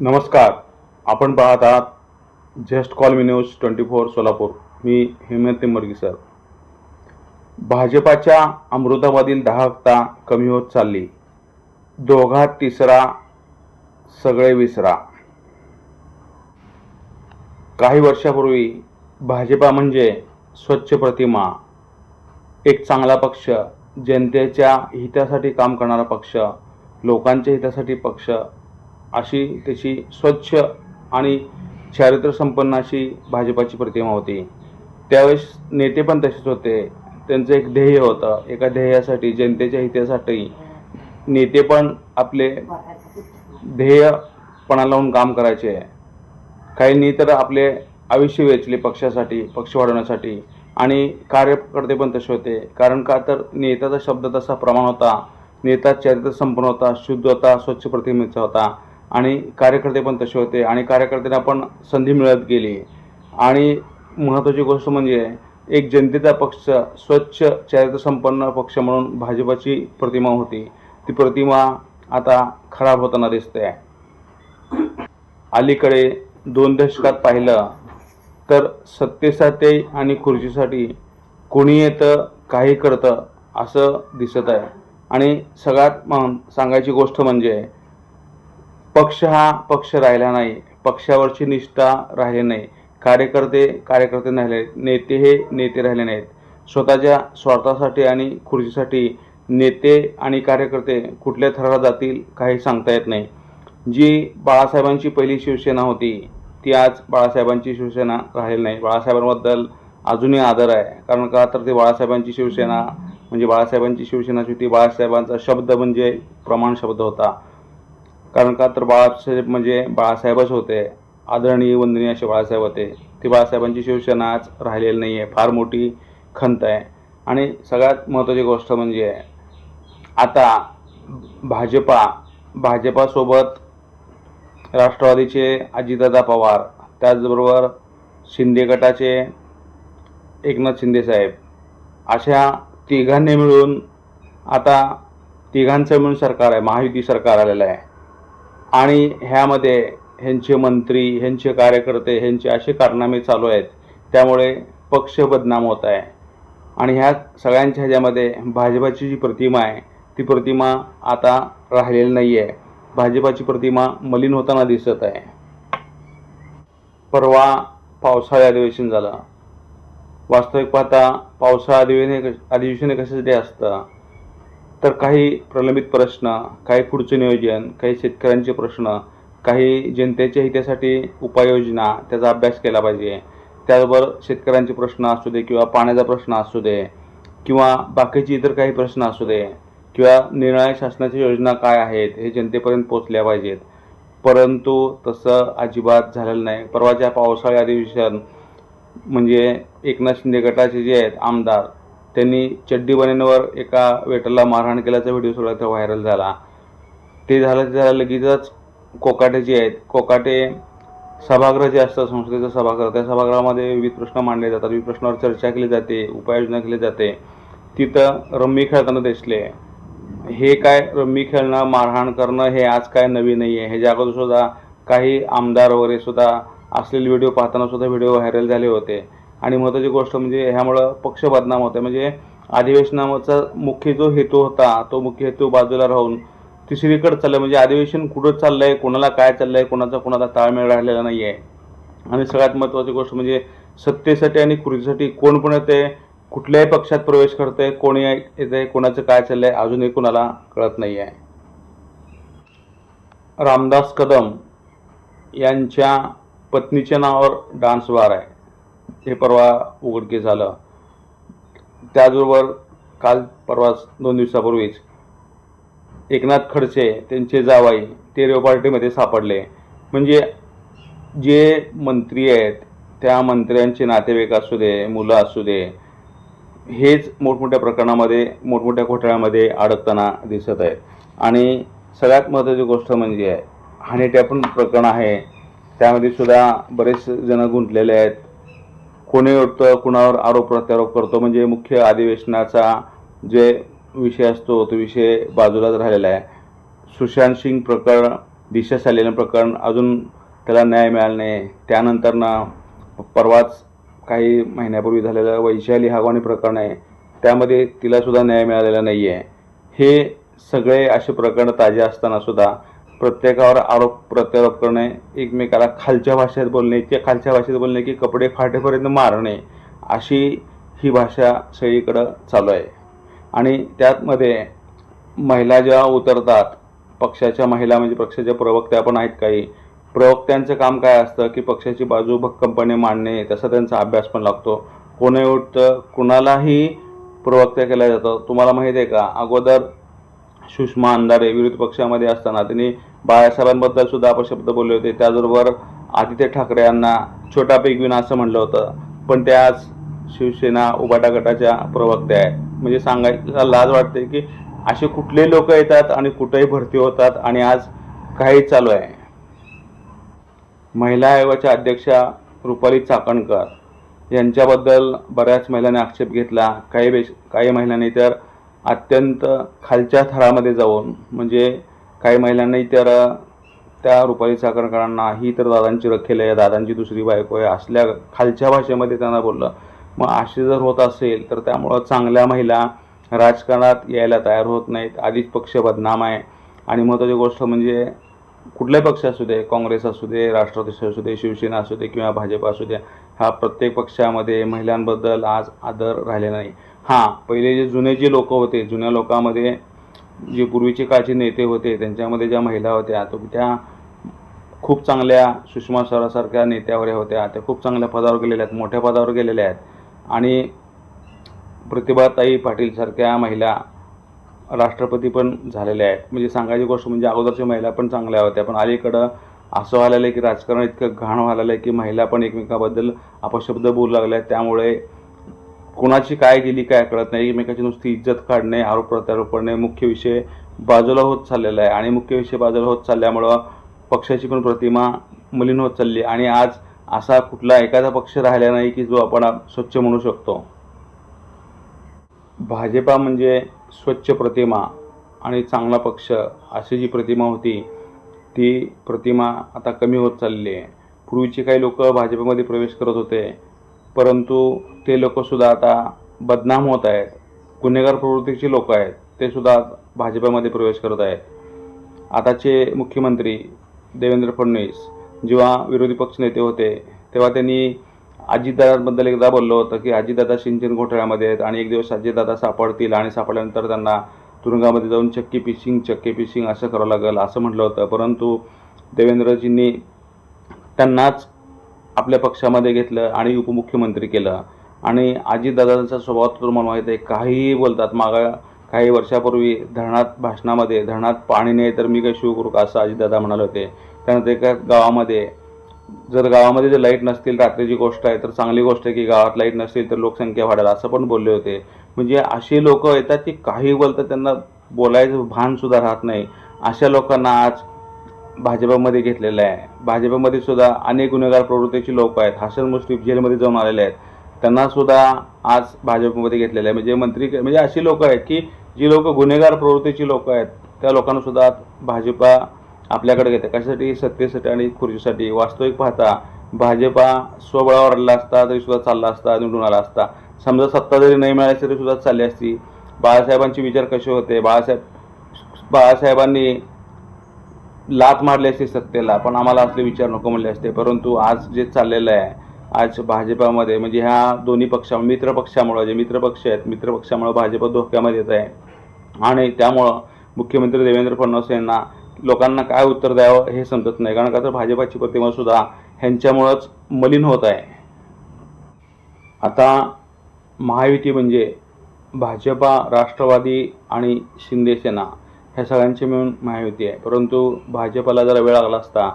नमस्कार. आपण पाहत आहात जस्ट कॉल मी न्यूज ट्वेंटी फोर सोलापूर. मी हेमंत मर्गी सर. भाजपाच्या अमृतामधील दाहकता कमी होत चालली. दोघा तिसरा सगळे विसरा. काही वर्षापूर्वी भाजपा म्हणजे स्वच्छ प्रतिमा एक चांगला पक्ष जनतेच्या हितासाठी काम करणारा पक्ष लोकांच्या हितासाठी पक्ष अशी त्याची स्वच्छ आणि चारित्र्यसंपन्न अशी भाजपाची प्रतिमा होती. त्यावेळेस नेते पण तसेच होते. त्यांचं एक ध्येय होतं. एका ध्येयासाठी जनतेच्या हितासाठी नेते पण आपले ध्येयपणा लावून काम करायचे. काहींनी तर आपले आयुष्य वेचले पक्षासाठी पक्ष वाढवण्यासाठी. आणि कार्यकर्ते पण तसे होते. कारण का तर नेत्याचा शब्द तसा प्रमाण होता. नेता चरित्र संपन्न होता शुद्ध होता स्वच्छ प्रतिमेचा होता. आणि कार्यकर्ते पण तसे होते आणि कार्यकर्त्यांना पण संधी मिळत गेली. आणि महत्त्वाची गोष्ट म्हणजे एक जनतेचा पक्ष स्वच्छ चरित्रसंपन्न पक्ष म्हणून भाजपाची प्रतिमा होती. ती प्रतिमा आता खराब होताना दिसते. अलीकडे दोन दशकात पाहिलं तर सत्तेसाठी आणि खुर्चीसाठी कोणी येतं काही करतं असं दिसत आहे. आणि सगळ्यात मग सांगायची गोष्ट म्हणजे पक्ष हा पक्ष राहिला नाही पक्षावरची निष्ठा राहिली नाही. कार्यकर्ते कार्यकर्ते राहिले नेते हे नेते राहिले नाहीत. स्वतःच्या स्वार्थासाठी आणि खुर्चीसाठी नेते आणि कार्यकर्ते कुठल्या थराला जातील काही सांगता येत नाही. जी बाळासाहेबांची पहिली शिवसेना होती ती आज बाळासाहेबांची शिवसेना राहिली नाही. बाळासाहेबांबद्दल अजूनही आदर आहे. कारण का तर ते बाळासाहेबांची शिवसेना म्हणजे बाळासाहेबांची शिवसेनाची होती बाळासाहेबांचा शब्द म्हणजे प्रमाण शब्द होता. कारण का तर बाळासाहेब म्हणजे बाळासाहेबच होते. आदरणीय वंदनीय असे बाळासाहेब होते. ती बाळासाहेबांची शिवसेना आज राहिलेली नाही आहे फार मोठी खंत आहे. आणि सगळ्यात महत्त्वाची गोष्ट म्हणजे आता भाजपा भाजपासोबत राष्ट्रवादीचे अजितदादा पवार त्याचबरोबर शिंदे गटाचे एकनाथ शिंदेसाहेब अशा तिघांनी मिळून आता तिघांचं मिळून सरकार आहे. महायुती सरकार आलेलं आहे. आणि ह्यामध्ये ह्यांचे मंत्री ह्यांचे कार्यकर्ते ह्यांचे असे कारनामे चालू आहेत. त्यामुळे पक्ष बदनाम होत आहे. आणि ह्या सगळ्यांच्या ह्याच्यामध्ये भाजपाची जी प्रतिमा आहे ती प्रतिमा आता राहिलेली नाही आहे भाजपाची प्रतिमा मलिन होताना दिसत आहे. परवा पावसाळी अधिवेशन झालं. वास्तविक पाहता पावसाळा अधिवेशन अधिवेशन कशासाठी असतं? तर काही प्रलंबित प्रश्न काही पुढचं नियोजन काही शेतकऱ्यांचे प्रश्न काही जनतेच्या हितासाठी उपाययोजना त्याचा अभ्यास केला पाहिजे. त्याचबरोबर शेतकऱ्यांचे प्रश्न असू दे किंवा पाण्याचा प्रश्न असू दे किंवा बाकीचे इतर काही प्रश्न असू दे किंवा निर्णय शासनाच्या योजना काय आहेत हे जनतेपर्यंत पोचल्या पाहिजेत. परंतु तसं अजिबात झालेलं नाही. परवाच्या पावसाळी अधिवेशन म्हणजे एकनाथ शिंदे गटाचे जे आहेत आमदार त्यांनी चड्डी बनेनवर एका वेटरला मारहाण केल्याचा व्हिडिओ सगळा व्हायरल झाला. ते झालं ते झालं लगेचच कोकाटे जे आहेत कोकाटे सभागृह जे असतं संसदेचं सभागृह. त्या सभागृहामध्ये विविध प्रश्न मांडले जातात. विविध प्रश्नावर चर्चा केली जाते उपाययोजना केली जाते. तिथं रम्मी खेळताना दिसले. हे काय रम्मी खेळणं मारहाण करणं हे आज काय नवीन नाही आहे ह्याच्या अगोदर सुद्धा काही आमदार वगैरे सुद्धा असलेले व्हिडिओ पाहताना सुद्धा व्हिडिओ व्हायरल झाले होते. आणि महत्त्वाची गोष्ट म्हणजे ह्यामुळं पक्ष बदनाम होते म्हणजे अधिवेशनाचा मुख्य जो हेतू होता तो मुख्य हेतू बाजूला राहून तिसरीकडे चाललं म्हणजे अधिवेशन कुठं चाललंय कोणाला काय चाललंय कोणाचा कोणाचा ताळमेळ राहिलेला नाही आहे आणि सगळ्यात महत्त्वाची गोष्ट म्हणजे सत्तेसाठी आणि खुर्चीसाठी कोण पण येते कुठल्याही पक्षात प्रवेश करते कोणी येते कोणाचं काय चाललंय अजूनही कोणाला कळत नाही आहे रामदास कदम यांच्या पत्नीच्या नावावर डान्स बार आहे. हे परवा उघडकीस झालं त्याचबरोबर काल परवा दोन दिवसापूर्वीच एकनाथ खडसे त्यांचे जावाई ते रेव पार्टीमध्ये सापडले. म्हणजे जे मंत्री आहेत त्या मंत्र्यांचे नातेवाईक असू दे मुलं असू दे हेच मोठमोठ्या प्रकरणामध्ये मोठमोठ्या घोटाळ्यामध्ये अडकताना दिसत आहेत. आणि सगळ्यात महत्त्वाची गोष्ट म्हणजे हानी पण प्रकरण आहे. त्यामध्ये सुद्धा बरेच जण गुंतलेले आहेत. कोणी कुणावर आरोप प्रत्यारोप करतो म्हणजे मुख्य अधिवेशनाचा जे विषय असतो तो विषय बाजूलाच राहिलेला आहे. सुशांत सिंग प्रकरण दिशा सालेलं प्रकरण अजून त्याला न्याय मिळाला नाही. त्यानंतर ना परवाच काही महिन्यापूर्वी झालेलं वैशाली हागवाणी प्रकरण आहे. त्यामध्ये तिलासुद्धा न्याय मिळालेला नाही आहे हे सगळे असे प्रकरण ताजे असतानासुद्धा प्रत्येकावर आरोप प्रत्यारोप करणे एकमेकाला खालच्या भाषेत बोलणे त्या खालच्या भाषेत बोलणे की कपडे फाटेपर्यंत मारणे अशी ही भाषा सगळीकडं चालू आहे. आणि त्यातमध्ये महिला जेव्हा उतरतात पक्षाच्या महिला म्हणजे पक्षाच्या प्रवक्त्या पण आहेत काही प्रवक्त्यांचं काम काय असतं की पक्षाची बाजू भक्कमपणे मांडणे तसा त्यांचा अभ्यास पण लागतो. कोणी उठतं कुणालाही प्रवक्त्या केल्या जातं तुम्हाला माहिती आहे का अगोदर सुषमा अंधारे विरोधी पक्षामध्ये असताना त्यांनी बाळासाहेबांबद्दल सुद्धा अपशब्द बोलले होते. त्याचबरोबर आदित्य ठाकरे यांना छोटा पेगविन असं म्हणलं होतं. पण ते आज शिवसेना उबाटा गटाच्या प्रवक्त्या आहेत. म्हणजे सांगायला लाज वाटते की असे कुठले लोक येतात आणि कुठेही भरती होतात आणि आज काही चालू आहे. महिला आयोगाच्या अध्यक्षा रुपाली चाकणकर यांच्याबद्दल बऱ्याच महिलांनी आक्षेप घेतला. काही बेश काही महिलांनी तर अत्यंत खालच्या थरामध्ये जाऊन म्हणजे काही महिलांनी तर त्या रुपाली साखरकरांना ही तर दादांची रखेल आहे दादांची दुसरी बायको आहे असल्या खालच्या भाषेमध्ये त्यांना बोललं. मग असे जर होत असेल तर त्यामुळं चांगल्या महिला राजकारणात यायला तयार होत नाहीत आधीच पक्ष बदनाम आहे. आणि महत्त्वाची गोष्ट म्हणजे कुठलाही पक्ष असू दे काँग्रेस असू दे राष्ट्रवादी असू दे शिवसेना असू दे किंवा भाजप असू दे हा प्रत्येक पक्षामध्ये महिलांबद्दल आज आदर राहिलेला नाही. हां पहिले जे जुने जे लोक होते जुन्या लोकांमध्ये जे पूर्वीचे काळचे नेते होते त्यांच्यामध्ये ज्या महिला होत्या तो त्या खूप चांगल्या सुषमा स्वरासारख्या नेत्यावर होत्या. त्या खूप चांगल्या पदावर गेलेल्या आहेत मोठ्या पदावर गेलेल्या आहेत. आणि प्रतिभाताई पाटीलसारख्या महिला राष्ट्रपती पण झालेल्या आहेत. म्हणजे सांगायची गोष्ट म्हणजे अगोदरच्या महिला पण चांगल्या होत्या पण अलीकडं असं व्हायला आहे की राजकारण इतकं घाण व्हायला आहे की महिला पण एकमेकाबद्दल अपशब्द बोलू लागल्या आहेत त्यामुळे कोणाची काय गेली काय कळत नाही. एकमेकाची नुसती इज्जत काढणे आरोप प्रत्यारोप करणे मुख्य विषय बाजूला होत चाललेला आहे. आणि मुख्य विषय बाजूला होत चालल्यामुळं पक्षाची पण प्रतिमा मलिन होत चालली आणि आज असा कुठला एखादा पक्ष राहिला नाही की जो आपण स्वच्छ म्हणू शकतो. भाजपा म्हणजे स्वच्छ प्रतिमा आणि चांगला पक्ष अशी जी प्रतिमा होती ती प्रतिमा आता कमी होत चालली आहे. पूर्वीचे काही लोक भाजपमध्ये प्रवेश करत होते. परंतु ते लोकसुद्धा आता बदनाम होत आहेत. गुन्हेगार प्रवृत्तीची लोक आहेत. ते सुद्धा भाजपमध्ये प्रवेश करत आहेत. आताचे मुख्यमंत्री देवेंद्र फडणवीस जेव्हा विरोधी पक्षनेते होते तेव्हा त्यांनी अजितदादांबद्दल एकदा बोललो होतं की अजितदादा सिंचन घोटाळ्यामध्ये आहेत आणि एक दिवस अजितदादा सापडतील आणि सापडल्यानंतर त्यांना तुरुंगामध्ये जाऊन चक्की पिशिंग चक्की पिशिंग असं करावं लागेल असं म्हटलं होतं. परंतु देवेंद्रजींनी त्यांनाच आपल्या पक्षामध्ये घेतलं आणि उपमुख्यमंत्री केलं. आणि आजीदादांचा स्वभाव तुम्हाला माहीत आहे काहीही बोलतात मागं काही वर्षापूर्वी धरणात भाषणामध्ये धरणात पाणी नाही तर मी काय शिव करू का असं अजितदादा म्हणाले होते. त्यानंतर एका गावामध्ये जर गावामध्ये जर लाइट नसतील रात्रीची गोष्ट आहे तर चांगली गोष्ट आहे की गावात लाइट नसतील तर लोकसंख्या वाढेल असं पण बोलले होते. म्हणजे अशी लोक येतात की काही बोलतात त्यांना बोलायचं भानसुद्धा राहत नाही. अशा लोकांना आज भाजपमध्ये घेतलेलं आहे. भाजपमध्ये सुद्धा अनेक गुन्हेगार प्रवृत्तीची लोक आहेत. हसन मुश्रीफ जेलमध्ये जाऊन आलेले आहेत. त्यांना सुद्धा आज भाजपमध्ये घेतलेलं आहे. म्हणजे मंत्री म्हणजे अशी लोक आहेत की जी लोक गुन्हेगार प्रवृत्तीची लोक आहेत त्या लोकांना सुद्धा भाजपा आपल्याकडे घेते. कशासाठी? सत्तेसाठी आणि खुर्चीसाठी. वास्तविक पाहता भाजपा स्वबळावर आलेला असता तरी सुद्धा चालला असता निवडून आला असता. समजा सत्ता जरी नाही मिळाली तरी सुद्धा चालली असती. बाळासाहेबांचे विचार कसे होते? बाळासाहेब बाळासाहेबांनी लात मारली असते सत्तेला पण आम्हाला असले विचार नको म्हणले असते. परंतु आज जे चाललेलं आहे आज भाजपामध्ये म्हणजे ह्या दोन्ही पक्षा मित्र पक्षामुळं जे मित्र पक्ष आहेत मित्र पक्षामुळं भाजप धोक्यामध्ये येत आहे. आणि त्यामुळं मुख्यमंत्री देवेंद्र फडणवीस यांना लोकांना काय उत्तर द्यावं हे समजत नाही. कारण का तर भाजपाची प्रतिमा सुद्धा ह्यांच्यामुळंच मलिन होत आहे. आता महायुती म्हणजे भाजपा राष्ट्रवादी आणि शिंदेसेना ह्या सगळ्यांची मिळून महायुती आहे. परंतु भाजपाला जरा वेळ लागला असता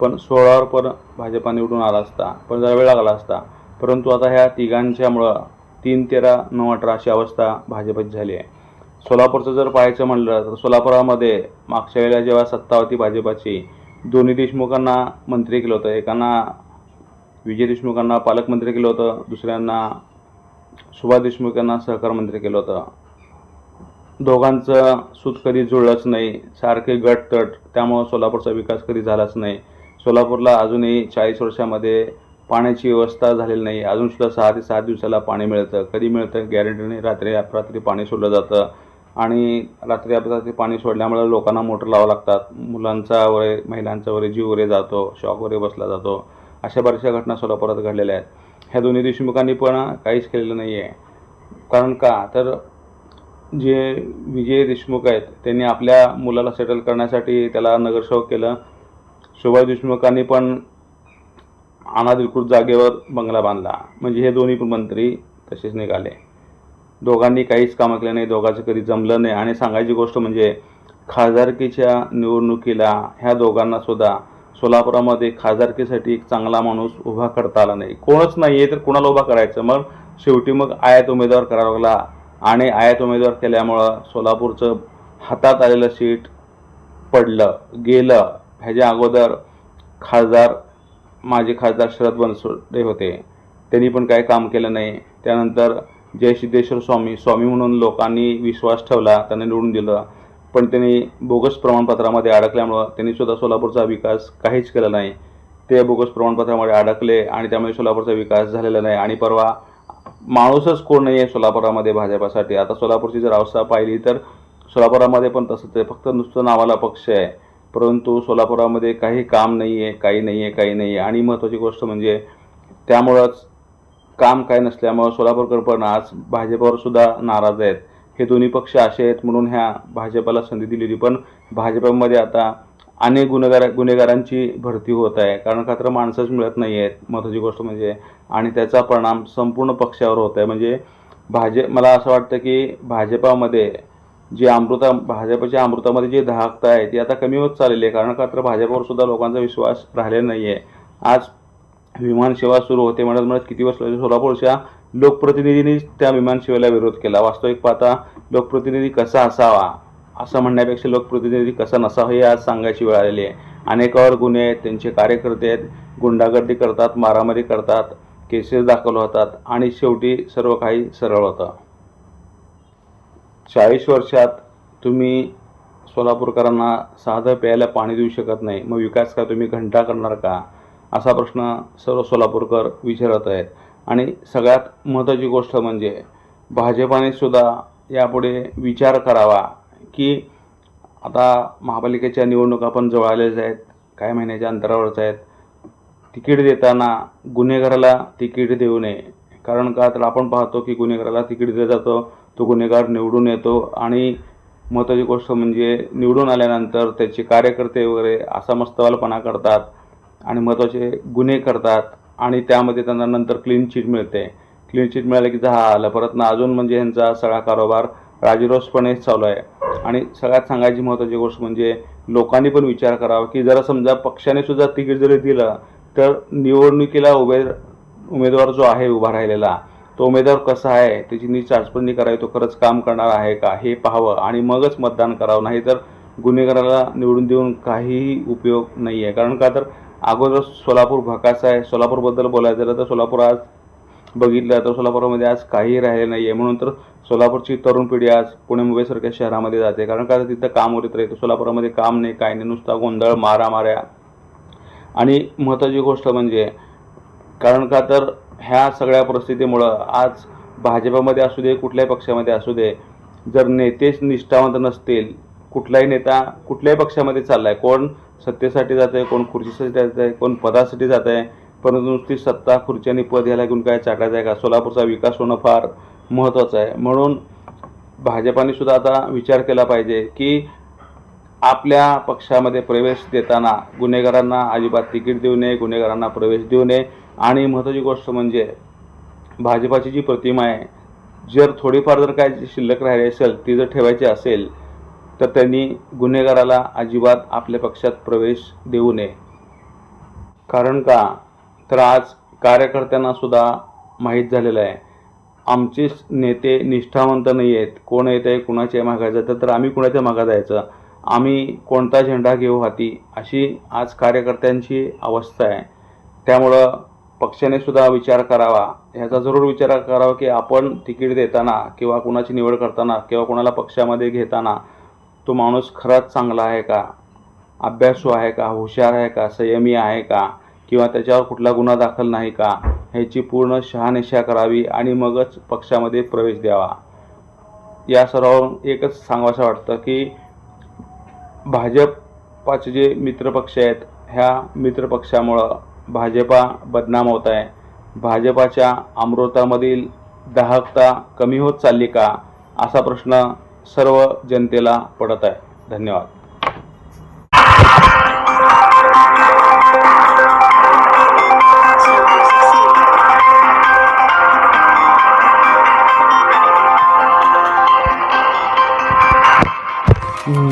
पण सोळावर पण भाजपा निवडून आला असता पण जरा वेळ लागला असता. परंतु आता ह्या तिघांच्यामुळं तीन तेरा नऊ अठरा अशी अवस्था भाजपची झाली आहे. सोलापूरचं जर पाहायचं म्हणलं तर सोलापुरामध्ये मागच्या वेळेला जेव्हा सत्ता होती भाजपाची दोन्ही देशमुखांना मंत्री केलं होतं. एकांना विजय देशमुखांना पालकमंत्री केलं होतं दुसऱ्यांना सुभाष देशमुख यांना सहकार मंत्री केलं होतं. दोघांचं सूत कधी जुळलंच नाही सारखे गटतट त्यामुळं सोलापूरचा विकास कधी झालाच नाही. सोलापूरला अजूनही चाळीस वर्षामध्ये पाण्याची व्यवस्था झालेली नाही. अजूनसुद्धा सहा ते सात दिवसाला पाणी मिळतं. कधी मिळतं गॅरंटीने रात्री अपरात्री पाणी सोडलं जातं. आणि रात्री अपरात्री पाणी सोडल्यामुळे लोकांना मोटर लावावं लागतात. मुलांचा वगैरे महिलांचा वगैरे जीव वगैरे जातो शॉक वगैरे बसला जातो. अशा बऱ्याचशा घटना सोलापुरात घडलेल्या आहेत. ह्या दोन्ही देशमुखांनी पण काहीच केलेलं नाही आहे कारण का? तर जे विजय देशमुख आहेत त्यांनी आपल्या मुलाला सेटल करण्यासाठी त्याला नगरसेवक केलं. सुभाष देशमुखांनी पण अनाधिकृत जागेवर बंगला बांधला. म्हणजे हे दोन्ही पण मंत्री तसेच निघाले. दोघांनी काहीच कामं केलं नाही दोघांचं कधी जमलं नाही. आणि सांगायची गोष्ट म्हणजे खासदारकीच्या निवडणुकीला ह्या दोघांना सुद्धा सोलापुरामध्ये खासदारकीसाठी एक चांगला माणूस उभा करता आला नाही. कोणच नाही आहे तर कोणाला उभा करायचं? मग शेवटी मग आयात उमेदवार करावा लागला आणि आयात उमेदवार केल्यामुळं सोलापूरचं हातात आलेलं सीट पडलं गेलं. ह्याच्या अगोदर खासदार माजी खासदार शरद बनसोडे होते. त्यांनी पण काही काम केलं नाही. त्यानंतर जय सिद्धेश्वर स्वामी स्वामी म्हणून लोकांनी विश्वास ठेवला त्यांना निवडून दिलं. पण त्यांनी बोगस प्रमाणपत्रामध्ये अडकल्यामुळं त्यांनी सुद्धा सोलापूरचा विकास काहीच केला नाही. ते बोगस प्रमाणपत्रामध्ये अडकले आणि त्यामुळे सोलापूरचा विकास झालेला नाही. आणि परवा माणूसच कोण नाही आहे सोलापुरामध्ये भाजपासाठी. आता सोलापूरची जर अवस्था पाहिली तर सोलापुरामध्ये पण तसंच आहे. फक्त नुसतं नावाला पक्ष आहे. परंतु सोलापुरामध्ये काही काम नाही आहे काही नाही आहे काही नाही आहे आणि महत्त्वाची गोष्ट म्हणजे त्यामुळंच काम काय नसल्यामुळं सोलापूरकर पण आज भाजपावर सुद्धा नाराज आहेत. हे दोन्ही पक्ष असे आहेत म्हणून ह्या भाजपाला संधी दिलेली. पण भाजपामध्ये आता अनेक गुन्हेगार गुन्हेगारांची भरती होत आहे. कारण का तर माणसंच मिळत नाही आहेत. महत्त्वाची गोष्ट म्हणजे आणि त्याचा परिणाम संपूर्ण पक्षावर होत आहे. म्हणजे भाजप मला असं वाटतं की भाजपामध्ये जे अमृता भाजपच्या अमृतामध्ये जे धाकता आहे ती आता कमी होत चाललेली आहे. कारण का तर भाजपवर सुद्धा लोकांचा विश्वास राहिलेला नाही आहे. आज विमानसेवा सुरू होते म्हणत म्हणत किती वर्ष सोलापूरच्या लोकप्रतिनिधींनी त्या विमानसेवेला विरोध केला. वास्तविक पाहता लोकप्रतिनिधी कसा असावा? असं म्हणण्यापेक्षा लोकप्रतिनिधी कसा नसावं हे आज सांगायची वेळ आलेली आहे. अनेकावर गुन्हे आहेत त्यांचे कार्यकर्ते आहेत गुंडागर्दी करतात मारामारी करतात केसेस दाखल होतात आणि शेवटी सर्व काही सरळ होतं. चाळीस वर्षात तुम्ही सोलापूरकरांना साधं प्यायला पाणी देऊ शकत नाही. मग विकास का तुम्ही घंटा करणार का? असा प्रश्न सर्व सोलापूरकर विचारत आहेत. आणि सगळ्यात महत्त्वाची गोष्ट म्हणजे भाजपाने सुद्धा यापुढे विचार करावा. की आता महापालिकेच्या निवडणुका पण जवळ आलेल्या आहेत काही महिन्याच्या अंतरावरच आहेत. तिकीट देताना गुन्हेगाराला तिकीट देऊ नये. कारण का? तर आपण पाहतो की गुन्हेगाराला तिकीट दिलं जातं तो गुन्हेगार निवडून येतो आणि महत्त्वाची गोष्ट म्हणजे निवडून आल्यानंतर त्याचे कार्यकर्ते वगैरे असा मस्तवालपणा करतात आणि महत्त्वाचे गुन्हे करतात आणि त्यामध्ये त्यांना नंतर क्लीन चिट मिळते. क्लीन चिट मिळालं की जा आलं परत ना अजून म्हणजे ह्यांचा सगळा कारोबार राजरोसपणे चालू आहे. आणि सगळ्यात सांगायची महत्त्वाची गोष्ट म्हणजे लोकांनी पण विचार करावा की जरा समजा पक्षाने सुद्धा तिकीट जरी दिलं तर निवडणुकीला उभे उमेदवार जो आहे उभा राहिलेला तो उमेदवार कसा आहे त्याची नीट चाचपणी करावी तो खरंच काम करणार आहे का हे पाहावं आणि मगच मतदान करावं. नाही तर गुन्हेगाराला निवडून देऊन काहीही उपयोग नाही आहे कारण का तर अगोदर सोलापूर भकास आहे. सोलापूरबद्दल बोलायचं झालं तर सोलापूर आज बघितलं तर सोलापूरमध्ये आज काही राहिले नाही आहे म्हणून तर सोलापूरची तरुण पिढी आज पुणे मुंबईसारख्या शहरामध्ये जाते. कारण का? तिथं काम उरत राहतं सोलापूरमध्ये काम नाही काय नाही. नुसता गोंधळ मारामाऱ्या. आणि महत्त्वाची गोष्ट म्हणजे कारण का? तर ह्या सगळ्या परिस्थितीमुळं आज भाजपामध्ये असू दे कुठल्याही पक्षामध्ये असू दे जर नेतेच निष्ठावंत नसतील कुठलाही नेता कुठल्याही पक्षामध्ये चालला आहे कोण सत्तेसाठी जात आहे कोण खुर्चीसाठी जात आहे कोण पदासाठी जात आहे परंतु नुसती सत्ता खुर्ची आणि पद याला घेऊन काय चाटायचं आहे का? सोलापूरचा विकास होणं फार महत्त्वाचं आहे. म्हणून भाजपाने सुद्धा आता विचार केला पाहिजे की आपल्या पक्षामध्ये प्रवेश देताना गुन्हेगारांना अजिबात तिकीट देऊ नये गुन्हेगारांना प्रवेश देऊ नये. आणि महत्त्वाची गोष्ट म्हणजे भाजपाची जी प्रतिमा आहे जर थोडीफार जर काय शिल्लक राहिली असेल ती जर ठेवायची असेल तर त्यांनी गुन्हेगाराला अजिबात आपल्या पक्षात प्रवेश देऊ नये. कारण का? तर आज कार्यकर्त्यांना सुद्धा माहीत झालेलं आहे. आमचे नेते निष्ठावंत नाही आहेत. कोण येत आहे कुणाच्या मागा जातं? तर आम्ही कुणाच्या मागा जायचं? आम्ही कोणता झेंडा घेऊ हाती? अशी आज कार्यकर्त्यांची अवस्था आहे. त्यामुळं पक्षाने सुद्धा विचार करावा. ह्याचा जरूर विचार करावा की आपण तिकीट देताना किंवा कुणाची निवड करताना किंवा कुणाला पक्षामध्ये घेताना तो माणूस खराच चांगला आहे का? अभ्यासू आहे का? हुशार आहे का? संयमी आहे का? किंवा त्याच्यावर कुठला गुन्हा दाखल नाही का ह्याची पूर्ण शहानिशा करावी आणि मगच पक्षामध्ये प्रवेश द्यावा. या सर्वावरून एकच सांगावंसं वाटतं की भाजपाचे जे मित्रपक्ष आहेत ह्या मित्रपक्षामुळं भाजपा बदनाम होत आहे. भाजपाच्या अमृतामधील दाहकता कमी होत चालली का असा प्रश्न सर्व जनतेला पडत आहे. धन्यवाद.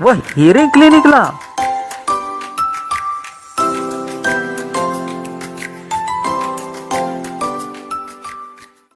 व हिअरिंग क्लिनिकला